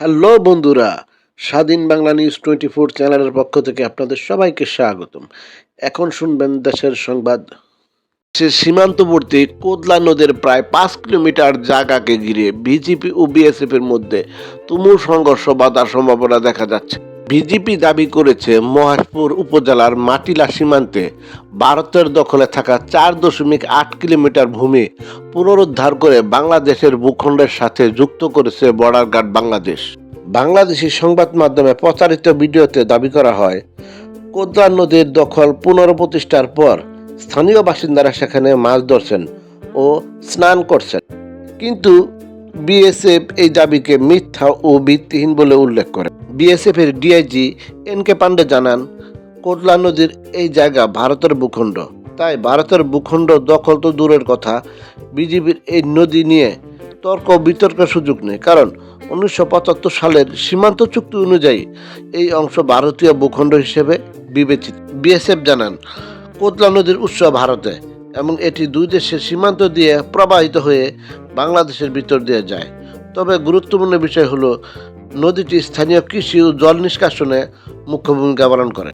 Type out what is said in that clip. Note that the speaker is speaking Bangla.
হ্যালো বন্ধুরা, স্বাধীন বাংলা নিউজ টোয়েন্টি ফোর চ্যানেলের পক্ষ থেকে আপনাদের সবাইকে স্বাগতম। এখন শুনবেন দেশের সংবাদ। সীমান্তবর্তী কোদলা নদের প্রায় পাঁচ কিলোমিটার জায়গাকে ঘিরে বিজেপি ও বিএসএফ এর মধ্যে তুমুল সংঘর্ষ, বাধার সম্ভাবনা দেখা যাচ্ছে। বিজেপি দাবি করেছে মহেশপুর উপজেলার মাটিলা সীমান্তে ভারতের দখলে থাকা চার দশমিক আট কিলোমিটার ভূমি পুনরুদ্ধার করে বাংলাদেশের ভূখণ্ডের সাথে যুক্ত করেছে বর্ডার গার্ড বাংলাদেশ। বাংলাদেশি সংবাদ মাধ্যমে প্রচারিত ভিডিওতে দাবি করা হয় কোদলা নদীর দখল পুনঃপ্রতিষ্ঠার পর স্থানীয় বাসিন্দারা সেখানে মাছ ধরছেন ও স্নান করছেন। কিন্তু বিএসএফ এই দাবিকে মিথ্যা ও ভিত্তিহীন বলে উল্লেখ করে। বিএসএফ এর ডিআইজি এন কে পান্ডে জানান কোদলা নদীর এই জায়গা ভারতের ভূখণ্ড। তাই ভারতের ভূখণ্ড দখল তো দূরের কথা বিজেপির এই নদী নিয়ে তর্ক বিতর্কের সুযোগ নেই। কারণ উনিশশো পঁচাত্তর সালের সীমান্ত চুক্তি অনুযায়ী এই অংশ ভারতীয় ভূখণ্ড হিসেবে বিবেচিত। বিএসএফ জানান কোদলা নদীর উৎস ভারতে। এবং এটি দুই দেশের সীমান্ত দিয়ে প্রবাহিত হয়ে বাংলাদেশের ভিতর দিয়ে যায়। তবে গুরুত্বপূর্ণ বিষয় হলো, নদীটি স্থানীয় কৃষি ও জল নিষ্কাশনে মুখ্য ভূমিকা পালন করে।